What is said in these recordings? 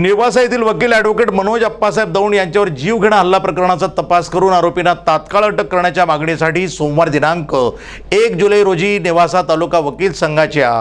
नेवासा येथील वकील ॲडव्होकेट मनोज अप्पासाहेब दौंड यांच्यावर जीवघेणा हल्ला प्रकरणाचा तपास करून आरोपींना तात्काळ अटक करण्याच्या मागणीसाठी सोमवार दिनांक एक जुलै रोजी नेवासा तालुका वकील संघाच्या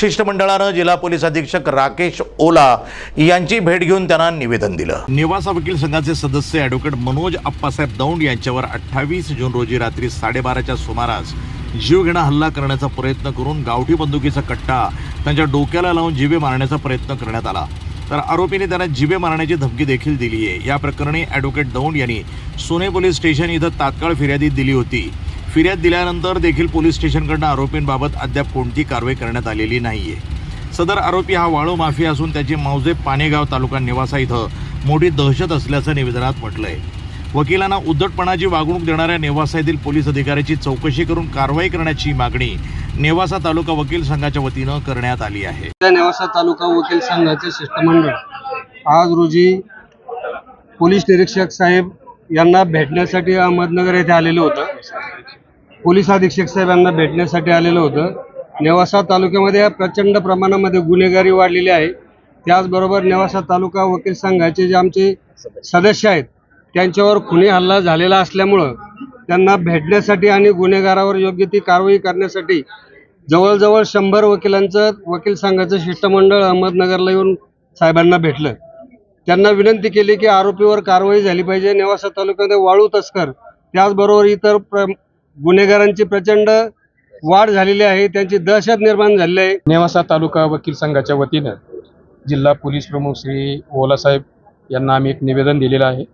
शिष्टमंडळानं जिल्हा पोलीस अधीक्षक राकेश ओला यांची भेट घेऊन त्यांना निवेदन दिलं. नेवासा वकील संघाचे सदस्य ॲडव्होकेट मनोज अप्पासाहेब दौंड यांच्यावर अठ्ठावीस जून रोजी रात्री साडेबाराच्या सुमारास जीवघेणा हल्ला करण्याचा प्रयत्न करून गावठी बंदुकीचा कट्टा त्यांच्या डोक्याला लावून जिवे मारण्याचा प्रयत्न करण्यात आला. तर आरोपीने त्यांना जिवे मारण्याची धमकी देखील दिली आहे. या प्रकरणी ॲडव्होकेट दौंड यांनी सोने पोलीस स्टेशन इथं तात्काळ फिर्यादी दिली होती. फिर्याद दिल्यानंतर देखील पोलीस स्टेशनकडनं आरोपींबाबत अद्याप कोणती कारवाई करण्यात आलेली नाही आहे सदर आरोपी हा वाळू माफिया असून त्याची मौजे पानेगाव तालुका निवासा इथं मोठी दहशत असल्याचं निवेदनात म्हटलं आहे वकिलांना उद्धटपणाची वागणूक देणाऱ्या नेवासा येथील पोलीस अधिकाऱ्याची चौकशी करून कारवाई करण्याची मागणी नेवासा तालुका वकील संघाच्या वतीनं करण्यात आली आहे. नेवासा तालुका वकील संघाचे शिष्टमंडळ आज रोजी पोलीस निरीक्षक साहेब यांना भेटण्यासाठी अहमदनगर येथे आलेलं होतं. पोलीस अधीक्षक साहेब यांना भेटण्यासाठी आलेलं होतं. नेवासा तालुक्यामध्ये प्रचंड प्रमाणामध्ये गुन्हेगारी वाढलेली आहे. त्याचबरोबर नेवासा तालुका वकील संघाचे जे आमचे सदस्य आहेत त्यांच्यावर खुनी हल्ला झालेला असल्यामुळं त्यांना भेटण्यासाठी आणि गुन्हेगारावर योग्य ती कारवाई करण्यासाठी जवळजवळ शंभर वकिलांचं वकील संघाचं शिष्टमंडळ अहमदनगरला येऊन साहेबांना भेटलं. त्यांना विनंती केली की आरोपीवर कारवाई झाली पाहिजे. नेवासा तालुक्यामध्ये वाळू तस्कर त्याचबरोबर इतर प्र गुन्हेगारांची प्रचंड वाढ झालेली आहे. त्यांची दहशत निर्माण झालेली आहे. नेवासा तालुका वकील संघाच्या वतीनं जिल्हा पोलीस प्रमुख श्री ओलासाहेब यांना आम्ही एक निवेदन दिलेलं आहे.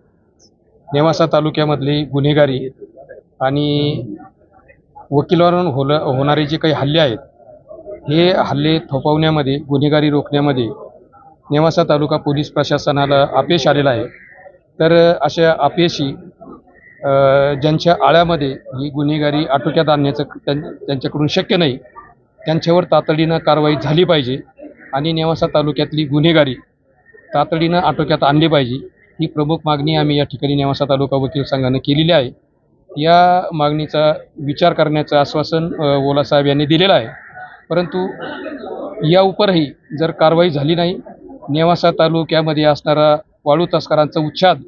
नेवासा तालुक्यामधली गुन्हेगारी आणि वकिलावरून होल होणारे जे काही हल्ले आहेत हे हल्ले थोपवण्यामध्ये गुन्हेगारी रोखण्यामध्ये नेवासा तालुका पोलीस प्रशासनाला अपयश आलेलं आहे. तर अशा अपयशी ज्यांच्या आळ्यामध्ये ही गुन्हेगारी आटोक्यात आणण्याचं त्यां त्यांच्याकडून शक्य नाही त्यांच्यावर तातडीनं कारवाई झाली पाहिजे आणि नेवासा तालुक्यातली गुन्हेगारी तातडीनं आटोक्यात आणली पाहिजे. ही प्रमुख मागणी आम्ही या ठिकाणी नेवासा तालुका वकील संघानं केलेली आहे. या मागणीचा विचार करण्याचं आश्वासन ओलासाहेब यांनी दिलेलं आहे. परंतु या उपरही जर कारवाई झाली नाही नेवासा तालुक्यामध्ये असणारा वाळू तस्करांचा उच्छाद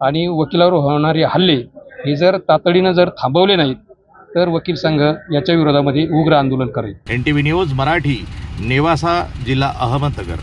आणि वकिलावर होणारे हल्ले हे जर तातडीनं जर थांबवले नाहीत तर वकील संघ याच्या विरोधामध्ये उग्र आंदोलन करेल. N T V news Marathi Nevasa जिल्हा अहमदनगर.